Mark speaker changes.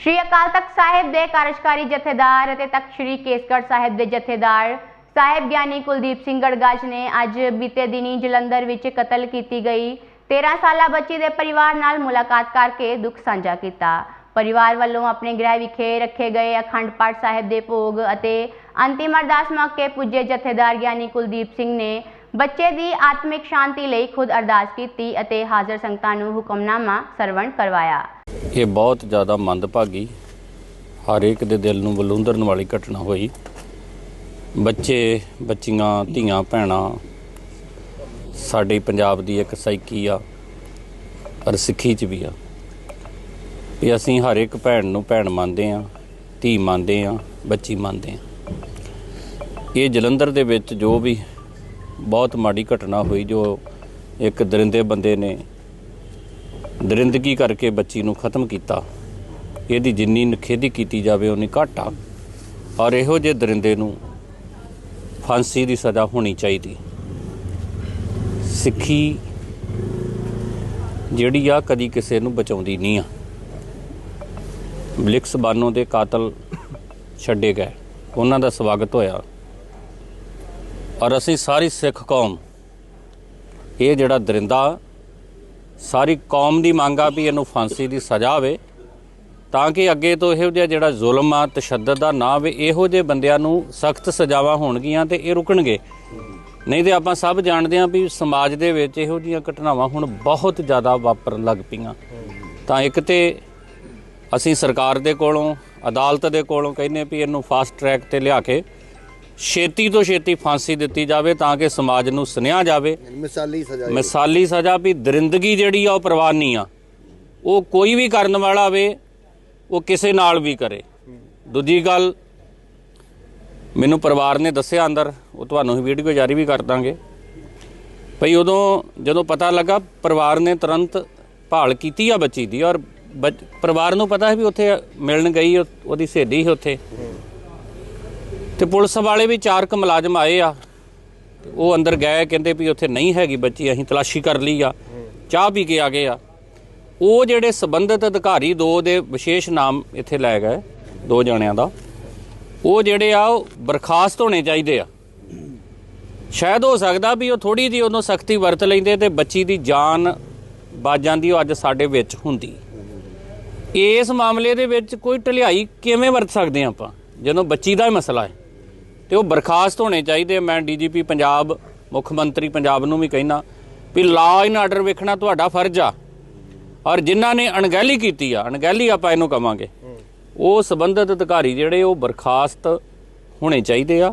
Speaker 1: ਸ਼੍ਰੀ ਅਕਾਲ ਤਖਤ ਸਾਹਿਬ ਦੇ ਕਾਰਜਕਾਰੀ ਜਥੇਦਾਰ ਅਤੇ ਤਖਤ ਸ਼੍ਰੀ ਕੇਸਗੜ੍ਹ ਸਾਹਿਬ ਦੇ ਜਥੇਦਾਰ ਸਾਹਿਬ ਗਿਆਨੀ ਕੁਲਦੀਪ ਸਿੰਘ ਗੜਗਾਜ ਨੇ ਅੱਜ ਬੀਤੇ ਦਿਨੀ ਜਲੰਧਰ ਵਿੱਚ ਕਤਲ ਕੀਤੀ ਗਈ। 13 ਸਾਲਾ ਬੱਚੀ ਦੇ ਪਰਿਵਾਰ ਨਾਲ ਮੁਲਾਕਾਤ ਕਰਕੇ ਦੁੱਖ ਸਾਂਝਾ ਕੀਤਾ। ਪਰਿਵਾਰ ਵੱਲੋਂ ਆਪਣੇ ਗ੍ਰਹਿ ਵਿਖੇ ਰੱਖੇ ਗਏ ਅਖੰਡ ਪਾਠ ਸਾਹਿਬ ਦੇ ਭੋਗ ਅਤੇ ਅੰਤਿਮ ਅਰਦਾਸ ਮੌਕੇ ਪੁੱਜੇ ਜਥੇਦਾਰ ਗਿਆਨੀ ਕੁਲਦੀਪ ਸਿੰਘ ਨੇ ਬੱਚੇ ਦੀ ਆਤਮਿਕ ਸ਼ਾਂਤੀ ਲਈ ਖੁਦ ਅਰਦਾਸ ਕੀਤੀ ਅਤੇ ਹਾਜ਼ਰ ਸੰਗਤਾਂ ਨੂੰ ਹੁਕਮਨਾਮਾ ਸਰਵਣ ਕਰਵਾਇਆ।
Speaker 2: ਇਹ ਬਹੁਤ ਜ਼ਿਆਦਾ ਮੰਦਭਾਗੀ, ਹਰ ਇੱਕ ਦੇ ਦਿਲ ਨੂੰ ਬਲੂੰਦਰਨ ਵਾਲੀ ਘਟਨਾ ਹੋਈ। ਬੱਚੇ, ਬੱਚੀਆਂ, ਧੀਆਂ, ਭੈਣਾਂ, ਸਾਡੇ ਪੰਜਾਬ ਦੀ ਇੱਕ ਸਾਈਕੀ ਆ, ਔਰ ਸਿੱਖੀ ਚ ਵੀ ਆ। ਵੀ ਅਸੀਂ ਹਰ ਇੱਕ ਭੈਣ ਨੂੰ ਭੈਣ ਮੰਨਦੇ ਆ ਧੀ ਮੰਨਦੇ ਆ ਬੱਚੀ ਮੰਨਦੇ ਆ ਇਹ ਜਲੰਧਰ ਦੇ ਵਿੱਚ ਜੋ ਵੀ ਬਹੁਤ ਮਾੜੀ ਘਟਨਾ ਹੋਈ ਜੋ ਇੱਕ ਦਰਿੰਦੇ ਬੰਦੇ ਨੇ ਦਰਿੰਦਗੀ ਕਰਕੇ ਬੱਚੀ ਨੂੰ ਖਤਮ ਕੀਤਾ। ਇਹਦੀ ਜਿੰਨੀ ਨਖੇਦੀ ਕੀਤੀ ਜਾਵੇ, ਉਨੀ ਘੱਟ ਆ। ਔਰ ਇਹੋ ਜਿਹੇ ਦਰਿੰਦੇ ਨੂੰ ਫਾਂਸੀ ਦੀ ਸਜ਼ਾ ਹੋਣੀ ਚਾਹੀਦੀ। ਸਿੱਖੀ ਜਿਹੜੀ ਆ ਕਦੀ ਕਿਸੇ ਨੂੰ ਬਚਾਉਂਦੀ ਨਹੀਂ ਆ। ਬਲਿਕਸ ਬਾਨੋ ਦੇ ਕਾਤਲ ਛੱਡੇ ਗਏ। ਉਹਨਾਂ ਦਾ ਸਵਾਗਤ ਹੋਇਆ। ਔਰ ਅਸੀਂ ਸਾਰੀ ਸਿੱਖ ਕੌਮ, ਇਹ ਜਿਹੜਾ ਦਰਿੰਦਾ, ਸਾਰੀ ਕੌਮ ਦੀ ਮੰਗ ਆ ਵੀ ਇਹਨੂੰ ਫਾਂਸੀ ਦੀ ਸਜ਼ਾ ਹੋਵੇ ਤਾਂ ਕਿ ਅੱਗੇ ਤੋਂ ਇਹੋ ਜਿਹਾ ਜਿਹੜਾ ਜ਼ੁਲਮ ਆ, ਤਸ਼ੱਦਦ ਦਾ ਨਾ ਹੋਵੇ ਇਹੋ ਜਿਹੇ ਬੰਦਿਆਂ ਨੂੰ ਸਖਤ ਸਜ਼ਾਵਾਂ ਹੋਣਗੀਆਂ ਤੇ ਇਹ ਰੁਕਣਗੇ। ਨਹੀਂ ਤੇ ਆਪਾਂ ਸਭ ਜਾਣਦੇ ਹਾਂ ਵੀ ਸਮਾਜ ਦੇ ਵਿੱਚ ਇਹੋ ਜਿਹੀਆਂ ਘਟਨਾਵਾਂ ਹੁਣ ਬਹੁਤ ਜ਼ਿਆਦਾ ਵਾਪਰਨ ਲੱਗ ਪਈਆਂ। ਤਾਂ ਇੱਕ ਤੇ ਅਸੀਂ ਸਰਕਾਰ ਦੇ ਕੋਲੋਂ, ਅਦਾਲਤ ਦੇ ਕੋਲੋਂ ਕਹਿੰਦੇ ਵੀ ਇਹਨੂੰ ਫਾਸਟ ਟਰੈਕ ਤੇ ਲਿਆ ਕੇ ਛੇਤੀ ਤੋਂ ਛੇਤੀ ਫਾਂਸੀ ਦਿੱਤੀ ਜਾਵੇ ਤਾਂ ਕਿ ਸਮਾਜ ਨੂੰ ਸੁਨੇਹਾ ਜਾਵੇ।
Speaker 3: ਮਿਸਾਲੀ ਸਜ਼ਾ।
Speaker 2: ਮਿਸਾਲੀ ਸਜ਼ਾ ਵੀ ਦਰਿੰਦਗੀ ਜਿਹੜੀ ਆ ਉਹ ਪ੍ਰਵਾਨ ਨਹੀਂ ਆ। ਉਹ ਕੋਈ ਵੀ ਕਰਨ ਵਾਲਾ ਹੋਵੇ ਉਹ ਕਿਸੇ ਨਾਲ ਵੀ ਕਰੇ। ਦੂਜੀ ਗੱਲ ਮੈਨੂੰ ਪਰਿਵਾਰ ਨੇ ਦੱਸਿਆ ਅੰਦਰ ਉਹ ਤੁਹਾਨੂੰ ਹੀ ਵੀਡੀਓ ਜਾਰੀ ਵੀ ਕਰ ਦਾਂਗੇ। ਭਈ ਉਦੋਂ ਜਦੋਂ ਪਤਾ ਲੱਗਾ ਪਰਿਵਾਰ ਨੇ ਤੁਰੰਤ ਭਾਲ ਕੀਤੀ ਆ ਬੱਚੀ ਦੀ ਔਰ ਪਰਿਵਾਰ ਨੂੰ ਪਤਾ ਹੈ ਵੀ ਉੱਥੇ ਮਿਲਣ ਗਈ ਉਹ- ਉਹਦੀ ਸਹੇਲੀ ਸੀ ਉੱਥੇ। ਤੇ ਪੁਲਿਸ ਵਾਲੇ ਵੀ ਚਾਰ ਕੁ ਮੁਲਾਜ਼ਮ ਆਏ ਆ। ਤੇ ਉਹ ਅੰਦਰ ਗਏ, ਕਹਿੰਦੇ ਵੀ ਉੱਥੇ ਨਹੀਂ ਹੈਗੀ ਬੱਚੀ, ਅਸੀਂ ਤਲਾਸ਼ੀ ਕਰ ਲਈ ਆ। ਚਾਹ ਪੀ ਕੇ ਆ ਗਏ ਆ। ਉਹ ਜਿਹੜੇ ਸਬੰਧਤ ਅਧਿਕਾਰੀ, ਦੋ ਦੇ ਵਿਸ਼ੇਸ਼ ਨਾਮ ਇੱਥੇ ਲੈ ਗਏ, ਦੋ ਜਣਿਆਂ ਦਾ। ਉਹ ਜਿਹੜੇ ਆ, ਉਹ ਬਰਖਾਸਤ ਹੋਣੇ ਚਾਹੀਦੇ ਆ। ਸ਼ਾਇਦ ਹੋ ਸਕਦਾ ਵੀ ਉਹ ਥੋੜੀ ਜਿਹੀ ਉਹਨੂੰ ਸਖਤੀ ਵਰਤ ਲੈਂਦੇ ਤੇ ਬੱਚੀ ਦੀ ਜਾਨ ਬਚ ਜਾਂਦੀ, ਉਹ ਅੱਜ ਸਾਡੇ ਵਿੱਚ ਹੁੰਦੀ। ਇਸ ਮਾਮਲੇ ਦੇ ਵਿੱਚ ਕੋਈ ਢਲਿਆਈ ਕਿਵੇਂ ਵਰਤ ਸਕਦੇ ਹਾਂ ਆਪਾਂ, ਜਦੋਂ ਬੱਚੀ ਦਾ ਹੀ ਮਸਲਾ ਹੈ? ਤੇ ਉਹ ਬਰਖਾਸਤ ਹੋਣੇ ਚਾਹੀਦੇ। ਮੈਂ ਡੀਜੀਪੀ ਪੰਜਾਬ ਮੁੱਖ ਮੰਤਰੀ ਪੰਜਾਬ ਨੂੰ ਵੀ ਕਹਿਣਾ ਵੀ ਲਾ ਇਨ ਆਰਡਰ ਵੇਖਣਾ ਤੁਹਾਡਾ ਫਰਜ਼ ਆ। ਔਰ ਜਿਨ੍ਹਾਂ ਨੇ ਅਣਗਹਿਲੀ ਕੀਤੀ ਆ ਅਣਗਹਿਲੀ ਆਪਾਂ ਇਹਨੂੰ ਕਵਾਂਗੇ। ਉਹ ਸਬੰਧਤ ਅਧਿਕਾਰੀ ਜਿਹੜੇ ਉਹ ਬਰਖਾਸਤ ਹੋਣੇ ਚਾਹੀਦੇ ਆ।